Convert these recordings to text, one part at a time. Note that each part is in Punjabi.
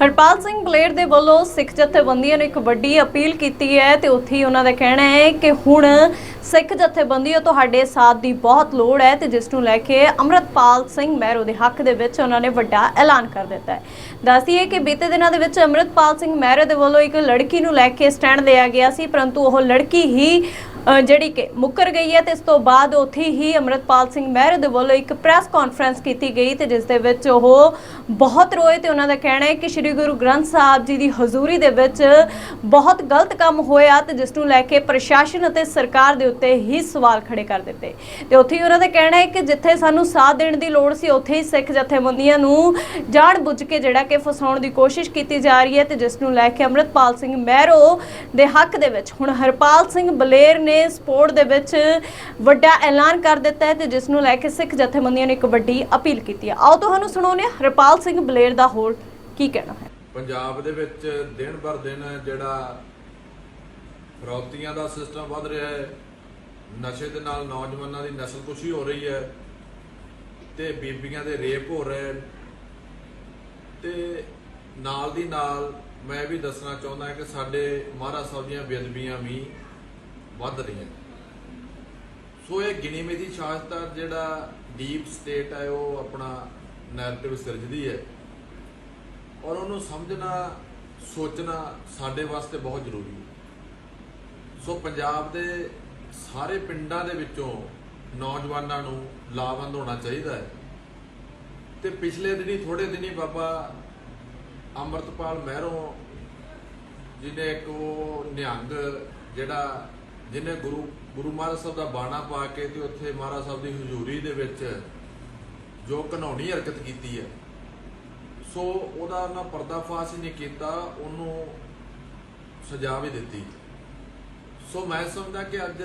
ਹਰਪਾਲ ਸਿੰਘ ਬਲੇਰ ਦੇ ਵੱਲੋਂ ਸਿੱਖ ਜਥੇਬੰਦੀਆਂ ਨੇ ਇੱਕ ਵੱਡੀ ਅਪੀਲ ਕੀਤੀ ਹੈ ਤੇ ਉੱਥੇ ਹੀ ਉਹਨਾਂ ਦਾ ਕਹਿਣਾ ਹੈ ਕਿ ਹੁਣ ਸਿੱਖ ਜਥੇਬੰਦੀਆਂ ਤੁਹਾਡੇ ਸਾਥ ਦੀ ਬਹੁਤ ਲੋੜ ਹੈ ਤੇ ਜਿਸ ਨੂੰ ਲੈ ਕੇ ਅੰਮ੍ਰਿਤਪਾਲ ਸਿੰਘ ਮਹਿਰੋ ਦੇ ਹੱਕ ਦੇ ਵਿੱਚ ਉਹਨਾਂ ਨੇ ਵੱਡਾ ਐਲਾਨ ਕਰ ਦਿੱਤਾ ਹੈ। ਦੱਸਦੀਏ ਕਿ ਬੀਤੇ ਦਿਨਾਂ ਦੇ ਵਿੱਚ ਅੰਮ੍ਰਿਤਪਾਲ ਸਿੰਘ ਮਹਿਰੋ ਦੇ ਵੱਲੋਂ ਇੱਕ ਲੜਕੀ ਨੂੰ ਲੈ ਕੇ ਸਟੈਂਡ ਲਿਆ ਗਿਆ ਸੀ, ਪਰੰਤੂ ਉਹ ਲੜਕੀ ਹੀ ਜਿਹੜੀ ਕਿ ਮੁੱਕਰ ਗਈ ਹੈ ਤੇ ਇਸ ਤੋਂ ਬਾਅਦ ਉੱਥੇ ਹੀ ਅੰਮ੍ਰਿਤਪਾਲ ਸਿੰਘ ਮਹਿਰੋ ਦੇ ਵੱਲੋਂ ਇੱਕ ਪ੍ਰੈਸ ਕਾਨਫਰੰਸ ਕੀਤੀ ਗਈ ਤੇ ਜਿਸ ਦੇ ਵਿੱਚ ਉਹ ਬਹੁਤ ਰੋਏ ਤੇ ਉਹਨਾਂ ਦਾ ਕਹਿਣਾ ਹੈ ਕਿ ਸ੍ਰੀ ਗੁਰੂ ਗ੍ਰੰਥ ਸਾਹਿਬ ਜੀ ਦੀ ਹਜ਼ੂਰੀ ਦੇ ਵਿੱਚ ਬਹੁਤ ਗਲਤ ਕੰਮ ਹੋਇਆ ਤੇ ਜਿਸ ਨੂੰ ਲੈ ਕੇ ਪ੍ਰਸ਼ਾਸਨ ਅਤੇ ਸਰਕਾਰ ਦੇ ਉੱਤੇ ਹੀ ਸਵਾਲ ਖੜੇ ਕਰ ਦਿੱਤੇ। ਤੇ ਉੱਥੇ ਹੀ ਉਹਨਾਂ ਦਾ ਕਹਿਣਾ ਹੈ ਕਿ ਜਿੱਥੇ ਸਾਨੂੰ ਸਾਥ ਦੇਣ ਦੀ ਲੋੜ ਸੀ, ਉੱਥੇ ਹੀ ਸਿੱਖ ਜਥੇਬੰਦੀਆਂ ਨੂੰ ਜਾਣ ਬੁੱਝ ਕੇ ਜਿਹੜਾ ਕਿ ਫਸਾਉਣ ਦੀ ਕੋਸ਼ਿਸ਼ ਕੀਤੀ ਜਾ ਰਹੀ ਹੈ ਤੇ ਜਿਸ ਨੂੰ ਲੈ ਕੇ ਅੰਮ੍ਰਿਤਪਾਲ ਸਿੰਘ ਮਹਿਰੋ ਦੇ ਹੱਕ ਦੇ ਵਿੱਚ ਹੁਣ ਹਰਪਾਲ ਸਿੰਘ ਬਲੇਰ ਨੇ ਸਪੋਰਟ ਦੇ ਵਿੱਚ ਵੱਡਾ ਐਲਾਨ ਕਰ ਦਿੱਤਾ ਹੈ ਤੇ ਜਿਸ ਨੂੰ ਲੈ ਕੇ ਸਿੱਖ ਜਥੇਬੰਦੀਆਂ ਨੇ ਇੱਕ ਵੱਡੀ ਅਪੀਲ ਕੀਤੀ ਹੈ। ਆਓ ਤੁਹਾਨੂੰ ਸੁਣਾਉਂਦੇ ਹਾਂ, ਹਰਪਾਲ ਸਿੰਘ ਬਲੇਰ ਦਾ ਹੋਰ ਕੀ ਕਹਿਣਾ ਹੈ? ਪੰਜਾਬ ਦੇ ਵਿੱਚ ਦਿਨ ਬਰ ਦਿਨ ਜਿਹੜਾ ਫਰੌਤੀਆਂ ਦਾ ਸਿਸਟਮ ਵੱਧ ਰਿਹਾ ਹੈ, ਨਸ਼ੇ ਦੇ ਨਾਲ ਨੌਜਵਾਨਾਂ ਦੀ ਨਸਲਕੁਸ਼ੀ ਹੋ ਰਹੀ ਹੈ ਤੇ ਬੀਬੀਆਂ ਦੇ ਰੇਪ ਹੋ ਰਹੇ ਤੇ ਨਾਲ ਦੀ ਨਾਲ ਮੈਂ ਵੀ ਦੱਸਣਾ ਚਾਹੁੰਦਾ ਕਿ ਸਾਡੇ ਮਹਾਰਾਜ ਸਾਹਿਬ ਦੀਆਂ ਬੇਅਦਬੀਆਂ ਵੀ ਵੱਧ ਰਹੀਆਂ ਸੋ ਇਹ ਗਿਣੀ ਮਿਤੀ ਸ਼ਾਸਤਰ ਜਿਹੜਾ ਡੀਪ ਸਟੇਟ ਹੈ, ਉਹ ਆਪਣਾ ਨੈਰੇਟਿਵ ਸਿਰਜਦੀ ਹੈ। ਔਰ ਉਹਨੂੰ ਸਮਝਣਾ, ਸੋਚਣਾ ਸਾਡੇ ਵਾਸਤੇ ਬਹੁਤ ਜ਼ਰੂਰੀ ਹੈ। ਸੋ ਪੰਜਾਬ ਦੇ ਸਾਰੇ ਪਿੰਡਾਂ ਦੇ ਵਿੱਚੋਂ ਨੌਜਵਾਨਾਂ ਨੂੰ ਲਾਭਵੰਦ ਹੋਣਾ ਚਾਹੀਦਾ ਹੈ। ਤੇ ਪਿਛਲੇ ਦਿਨੀ ਥੋੜੇ ਦਿਨੀ ਬਾਬਾ ਅੰਮ੍ਰਿਤਪਾਲ ਮਹਿਰੋਂ, ਜਿਹਨੇ ਇੱਕ ਉਹ ਨਿਹੰਗ ਜਿਹੜਾ ਜਿਹਨੇ ਗੁਰੂ ਗੁਰੂ ਮਹਾਰਾਜ ਸਾਹਿਬ ਦਾ ਬਾਣਾ ਪਾ ਕੇ ਤੇ ਉੱਥੇ ਮਹਾਰਾਜ ਸਾਹਿਬ ਦੀ ਹਜ਼ੂਰੀ ਦੇ ਵਿੱਚ ਜੋ ਘਨੌਣੀ ਹਰਕਤ ਕੀਤੀ ਹੈ, ਸੋ ਉਹਦਾ ਉਹਨਾਂ ਪਰਦਾਫਾਸ਼ ਹੀ ਨਹੀਂ ਕੀਤਾ, ਉਹਨੂੰ ਸਜ਼ਾ ਵੀ ਦਿੱਤੀ। ਸੋ ਮੈਂ ਸਮਝਦਾ ਕਿ ਅੱਜ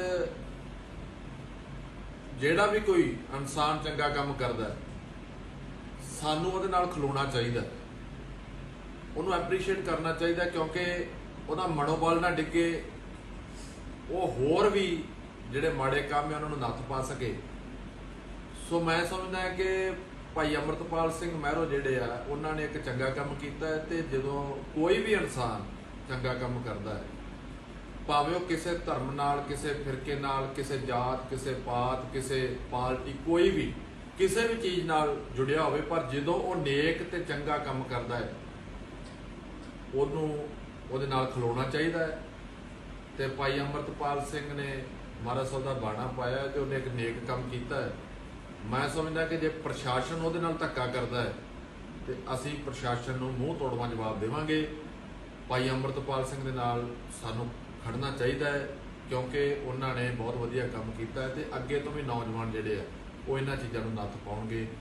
ਜਿਹੜਾ ਵੀ ਕੋਈ ਇਨਸਾਨ ਚੰਗਾ ਕੰਮ ਕਰਦਾ ਸਾਨੂੰ ਉਹਦੇ ਨਾਲ ਖਲੋਣਾ ਚਾਹੀਦਾ ਉਹਨੂੰ ਐਪਰੀਸ਼ੀਏਟ ਕਰਨਾ ਚਾਹੀਦਾ ਕਿਉਂਕਿ ਉਹਦਾ ਮਨੋਬਲ ਨਾ ਡਿੱਗੇ ਉਹ ਹੋਰ ਵੀ ਜਿਹੜੇ ਮਾੜੇ ਕੰਮ ਹੈ ਉਹਨਾਂ ਨੂੰ ਨੱਥ ਪਾ ਸਕੇ। ਸੋ ਮੈਂ ਸਮਝਦਾ ਕਿ ਭਾਈ ਅਮਰਤਪਾਲ ਸਿੰਘ ਮਹਿਰੋ ਜਿਹੜੇ ਆ, ਉਹਨਾਂ ਨੇ ਇੱਕ ਚੰਗਾ ਕੰਮ ਕੀਤਾ ਹੈ ਤੇ ਜਦੋਂ ਕੋਈ ਵੀ ਇਨਸਾਨ ਚੰਗਾ ਕੰਮ ਕਰਦਾ ਹੈ, ਭਾਵੇਂ ਉਹ ਕਿਸੇ ਧਰਮ ਨਾਲ, ਕਿਸੇ ਫਿਰਕੇ ਨਾਲ, ਕਿਸੇ ਜਾਤ, ਕਿਸੇ ਪਾਤ, ਕਿਸੇ ਪਾਰਟੀ ਕੋਈ ਵੀ, ਕਿਸੇ ਵੀ ਚੀਜ਼ ਨਾਲ ਜੁੜਿਆ ਹੋਵੇ, ਪਰ ਜਦੋਂ ਉਹ ਨੇਕ ਤੇ ਚੰਗਾ ਕੰਮ ਕਰਦਾ ਹੈ, ਉਹਨੂੰ ਉਹਦੇ ਨਾਲ ਖਲੋਣਾ ਚਾਹੀਦਾ ਹੈ। ਤੇ ਭਾਈ ਅਮਰਤਪਾਲ ਸਿੰਘ ਨੇ ਮਹਾਰਾਜ ਸਾਹਿਬ ਦਾ ਬਾਣਾ ਪਾਇਆ ਤੇ ਉਹਨੇ ਇੱਕ ਨੇਕ ਕੰਮ ਕੀਤਾ ਹੈ। ਮੈਂ ਸਮਝਦਾ ਕਿ ਜੇ ਪ੍ਰਸ਼ਾਸਨ ਉਹਦੇ ਨਾਲ ਧੱਕਾ ਕਰਦਾ ਹੈ, ਤੇ ਅਸੀਂ ਪ੍ਰਸ਼ਾਸਨ ਨੂੰ ਮੂੰਹ ਤੋੜਵਾ ਜਵਾਬ ਦੇਵਾਂਗੇ। ਭਾਈ ਅਮਰਤਪਾਲ ਸਿੰਘ ਦੇ ਨਾਲ ਸਾਨੂੰ ਖੜਨਾ ਚਾਹੀਦਾ ਹੈ, ਕਿਉਂਕਿ ਉਹਨਾਂ ਨੇ ਬਹੁਤ ਵਧੀਆ ਕੰਮ ਕੀਤਾ ਹੈ ਤੇ ਅੱਗੇ ਤੋਂ ਵੀ ਨੌਜਵਾਨ ਜਿਹੜੇ ਆ, ਉਹ ਇਹਨਾਂ ਚੀਜ਼ਾਂ ਨੂੰ ਨੱਥ ਪਾਉਣਗੇ।